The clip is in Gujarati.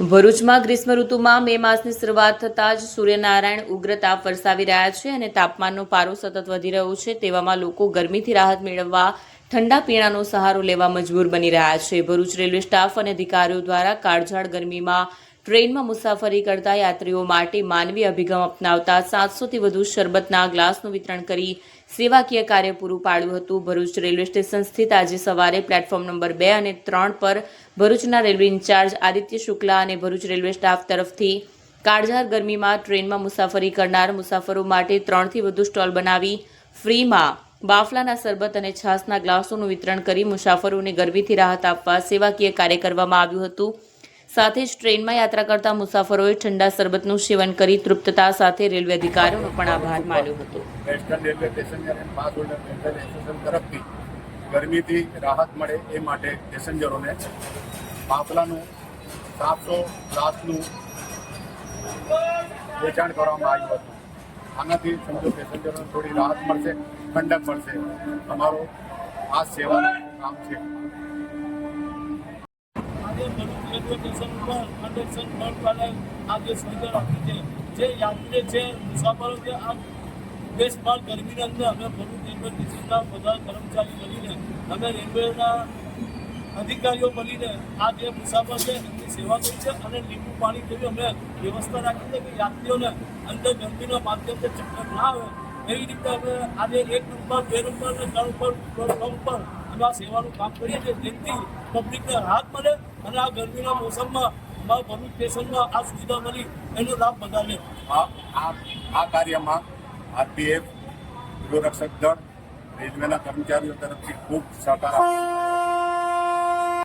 ભરૂચમાં ગ્રીષ્મ ઋતુમાં મે માસની શરૂઆત થતાં જ સૂર્યનારાયણ ઉગ્ર તાપ વરસાવી રહ્યા છે અને તાપમાનનો પારો સતત વધી રહ્યો છે તેવામાં લોકો ગરમીથી રાહત મેળવવા ઠંડા પીણાનો સહારો લેવા મજબૂર બની રહ્યા છે. ભરૂચ રેલવે સ્ટાફ અને અધિકારીઓ દ્વારા કાળઝાળ ગરમીમાં ટ્રેનમાં મુસાફરી કરતા યાત્રીઓ માટે માનવીય અભિગમ અપનાવતા સાતસોથી વધુ શરબતના ગ્લાસનું વિતરણ કરી સેવાકીય કાર્ય પૂરું પાડ્યું હતું. ભરૂચ રેલવે સ્ટેશન સ્થિત આજે સવારે પ્લેટફોર્મ નંબર બે અને ત્રણ પર ભરૂચના રેલવે ઇન્ચાર્જ આદિત્ય શુક્લા અને ભરૂચ રેલવે સ્ટાફ તરફથી કાળઝાર ગરમીમાં ટ્રેનમાં મુસાફરી કરનાર મુસાફરો માટે ત્રણથી વધુ સ્ટોલ બનાવી ફ્રીમાં બાફલાના શરબત અને છાસના ગ્લાસોનું વિતરણ કરી મુસાફરોને ગરમીથી રાહત આપવા સેવાકીય કાર્ય કરવામાં આવ્યું હતું. સાથે જ ટ્રેનમાં યાત્રા કરતા મુસાફરોએ ઠંડા શરબતનું સેવન કરી તૃપ્તતા સાથે રેલવે અધિકારીઓનો પણ આભાર માન્યો હતો. Western railway passenger and pass holder welfare તરફથી ગરમીથી રાહત મળે એ માટે પેસેન્જરોને પાપલાનું સાતસો ગ્લાસનું વેચાણ કરવામાં આવ્યું હતું. આનાથી સમજો પેસેન્જરોને થોડી રાહત મળશે, ઠંડક મળશે. અમારો આ સેવાનું કામ છે. રેલવે સ્ટેશન ઉપર કન્ડક્શન બળ દ્વારા આજે સુવિધા રાખી છે. જે યાત્રી છે, મુસાફરો છે, આ દેશભર ગરમીની અંદર અમે ભરૂચ રેલવે સ્ટેશનના બધા કર્મચારી મળીને અમે રેલવેના અધિકારીઓ મળીને આ જે મુસાફર છે, એમની સેવા કરી છે અને લીંબુ પાણી જેવી અમે વ્યવસ્થા રાખી છે કે યાત્રીઓને અંદર ગરમીના માધ્યમથી ચક્કર ના આવે. એવી રીતે અમે આજે એક નંબર, બે નંબર અને ત્રણ ઉપર પ્લેટફોર્મ પર આ સેવાનું કામ કરીએ છીએ. જેથી પબ્લિકને રાહત મળે અને આ ગરમીના મોસમમાં, અમારા ભરૂચ સ્ટેશનમાં આ સુવિધા મળી. એનો લાભ બધા લે આ કાર્યમાં આરપીએફ ગૃહરક્ષક દળ, રેલવેના કર્મચારીઓ તરફથી ખૂબ સહકાર આપ્યો